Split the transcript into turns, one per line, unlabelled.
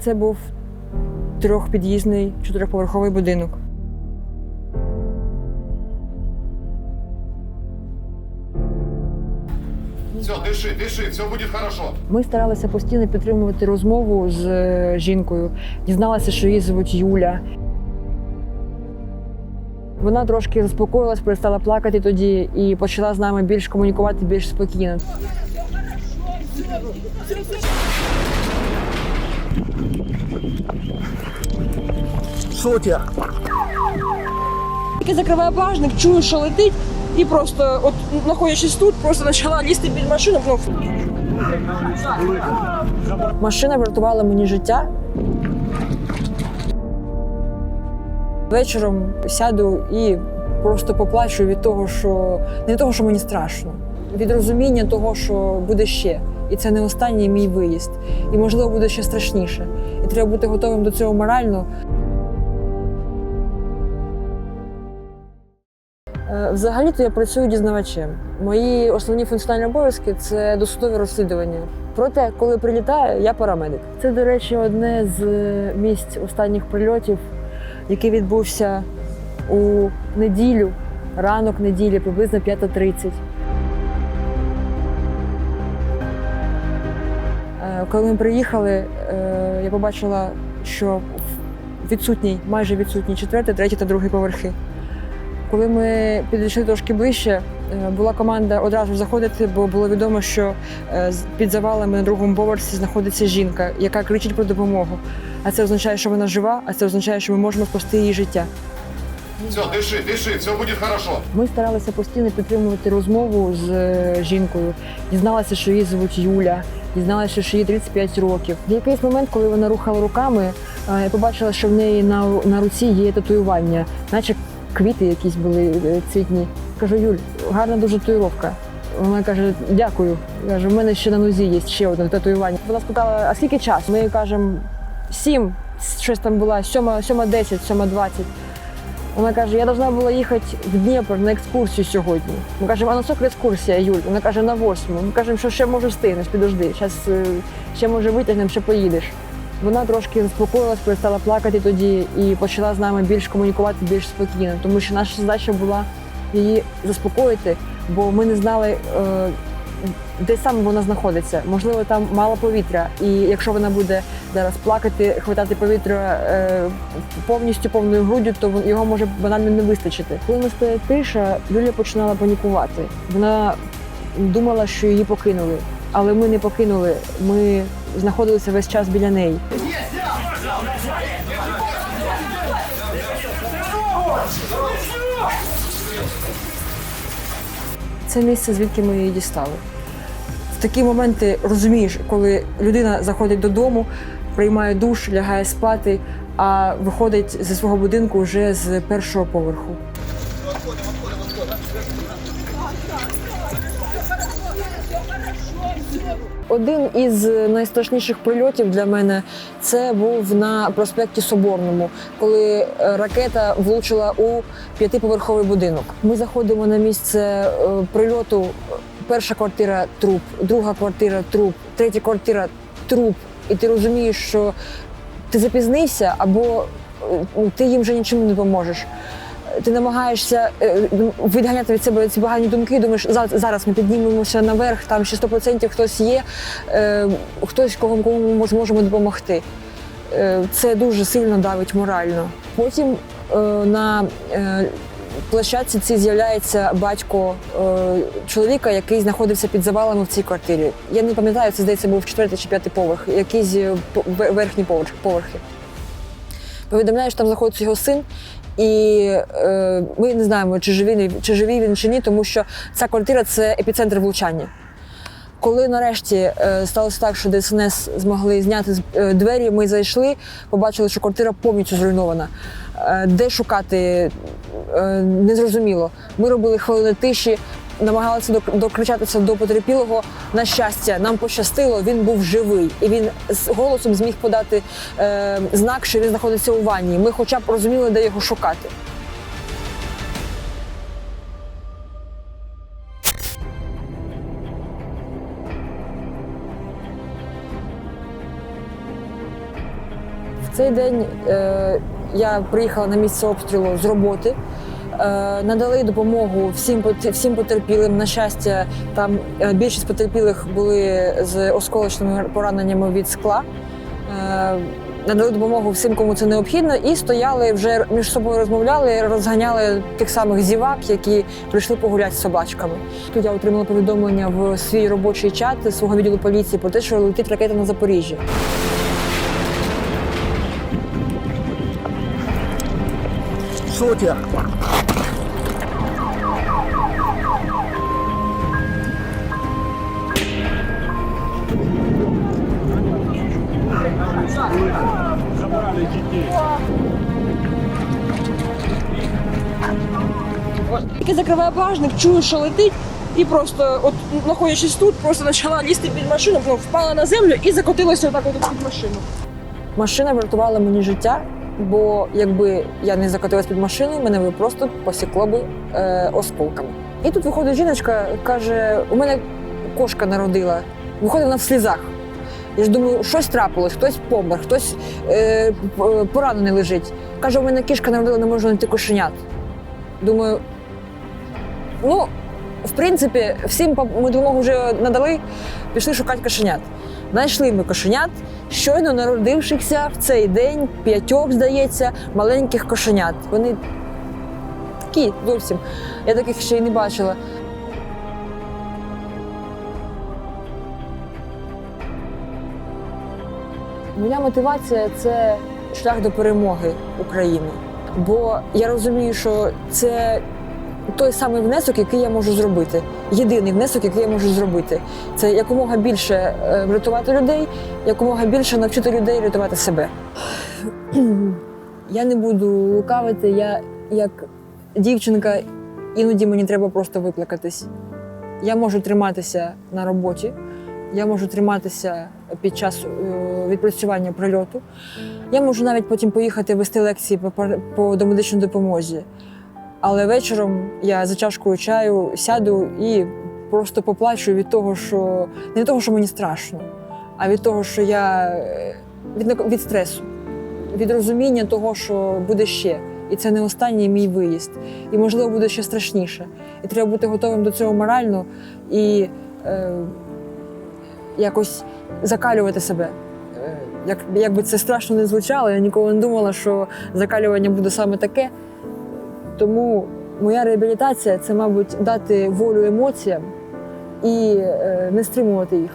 Це був трьохпід'їзний чотирьохповерховий будинок.
Все, дыши, дыши, все будет хорошо.
Ми старалися постійно підтримувати розмову з е, жінкою. Дізналася, що її звуть Юля. Вона трошки заспокоїлась, перестала плакати тоді і почала з нами більш комунікувати більш спокійно.
Тебе?
Тільки закриває багажник, чую, що летить, і просто, от знаходячись тут, просто почала лізти під машину. Ну. Машина врятувала мені життя. Вечором сяду і просто поплачу від того, що не того, що мені страшно, від розуміння того, що буде ще. І це не останній мій виїзд. І можливо буде ще страшніше. І треба бути готовим до цього морально. Е, Взагалі-то я працюю дізнавачем. Мої основні функціональні обов'язки це досудове розслідування. Проте, коли прилітаю, я парамедик. Це, до речі, одне з е, місць останніх прильотів, який відбувся у неділю, ранок неділі, приблизно 5.30. Коли ми приїхали, е, я побачила, що відсутній, майже відсутній четвертий, третій та другий поверхи. Коли ми підійшли трошки ближче, е, була команда одразу заходити, бо було відомо, що е, під завалами на другому поверсі знаходиться жінка, яка кричить про допомогу. А це означає, що вона жива, а це означає, що ми можемо спасти її життя.
Все, дыши, дыши, все будет хорошо.
Ми старалися постійно підтримувати розмову з жінкою. Дізналася, що її звуть Юля, дізналася, що їй 35 років. В якийсь момент, коли вона рухала руками, я побачила, що в неї на, на руці є татуювання, наче квіти якісь були е, цвітні. Кажу, Юль, гарна дуже татуїровка. Вона каже, дякую. Каже, в мене ще на нозі є ще одне татуювання. Вона спитала, а скільки часу? Ми їй кажемо сім, щось там була, сьома, сьома десять, сьома двадцять. Вона каже, я должна була їхати в Дніпро на екскурсію сьогодні. Ми кажемо, а на скільки екскурсія, Юль? Вона каже, на восьму. Ми кажемо, що ще може встигнеш, підожди. Зараз ще може витягнемо, ще поїдеш. Вона трошки заспокоїлась, перестала плакати тоді і почала з нами більш комунікувати більш спокійно, тому що наша задача була її заспокоїти, бо ми не знали, е, де саме вона знаходиться. Можливо, там мало повітря, і якщо вона буде зараз плакати, хватати повітря е, повністю повною груддю, то його може банально не вистачити. Коли настає тиша, Юля починала панікувати. Вона думала, що її покинули, але ми не покинули. Ми знаходилися весь час біля неї. Це місце, звідки ми її дістали. В такі моменти розумієш, коли людина заходить додому, приймає душ, лягає спати, а виходить зі свого будинку вже з першого поверху. Один із найстрашніших прильотів для мене це був на проспекті Соборному, коли е, ракета влучила у п'ятиповерховий будинок. Ми заходимо на місце е, прильоту. Перша квартира труп, друга квартира труп, третя квартира труп. І ти розумієш, що ти запізнився, або е, ти їм вже нічим не допоможеш. Ти намагаєшся е, відганяти від себе ці погані думки. Думаєш, зараз ми піднімемося наверх, там ще 100% хтось є, е, хтось кому кому ми зможемо допомогти. Це дуже сильно давить морально. Потім на площадці цій з'являється батько е, чоловіка, який знаходився під завалами в цій квартирі. Я не пам'ятаю, це здається був четвертий чи п'ятий поверх, якийсь е, верхні поверх- поверхи. Повідомляє, що там знаходиться його син, і е, ми не знаємо, чи живий, чи живий він чи ні, тому що ця квартира це епіцентр влучання. Коли нарешті е, сталося так, що ДСНС змогли зняти е, двері, ми зайшли, побачили, що квартира повністю зруйнована. Е, Де шукати е, незрозуміло. Ми робили хвилини тиші, намагалися док- докричатися до потерпілого. На щастя, нам пощастило, він був живий, і він з голосом зміг подати е, знак, що він знаходиться у ванні. Ми, хоча б розуміли, де його шукати. В цей день я приїхала на місце обстрілу з роботи. Е, надали допомогу всім всім потерпілим. На щастя, там е, більшість потерпілих були з осколочними пораненнями від скла. Е, надали допомогу всім, кому це необхідно, і стояли вже між собою розмовляли, розганяли тих самих зівак, які прийшли погуляти з собачками. Тут я отримала повідомлення в свій робочий чат свого відділу поліції про те, що летить ракета на Запоріжжя.
Что у тебя?
Тільки закриває багажник, чую, що летить, і просто, от знаходячись тут, просто почала лізти під машину, ну, впала на землю і закотилася отак от під машину.
Машина врятувала мені життя, бо якби я не закотилась під машину, мене би просто посікло би е, осколками. І тут виходить жіночка, каже: у мене кошка народила. Виходить вона в слізах. Я ж думаю, щось трапилось, хтось помер, хтось е, поранений лежить. Каже, у мене кішка народила, не можу знайти кошенят. Думаю, ну, в принципі, всім ми допомогу вже надали, пішли шукати кошенят. Знайшли ми кошенят, щойно народившихся в цей день п'ятьох, здається, маленьких кошенят. Вони такі зовсім. Я таких ще й не бачила. Моя мотивація це шлях до перемоги України. Бо я розумію, що це той самий внесок, який я можу зробити. Єдиний внесок, який я можу зробити. Це якомога більше е, врятувати людей, якомога більше навчити людей рятувати себе. Я не буду лукавити, я як дівчинка, іноді мені треба просто виплакатись. Я можу триматися на роботі, я можу триматися під час е, відпрацювання прильоту. Я можу навіть потім поїхати вести лекції по, по домедичній допомозі. Але вечором я за чашкою чаю сяду і просто поплачу від того, що не від того, що мені страшно, а від того, що я е, від, від стресу, від розуміння того, що буде ще. І це не останній мій виїзд. І можливо буде ще страшніше. І треба бути готовим до цього морально і е, якось закалювати себе. Е, Як, як би це страшно не звучало, я ніколи не думала, що закалювання буде саме таке. Тому моя реабілітація це, мабуть, дати волю емоціям і е, не стримувати їх.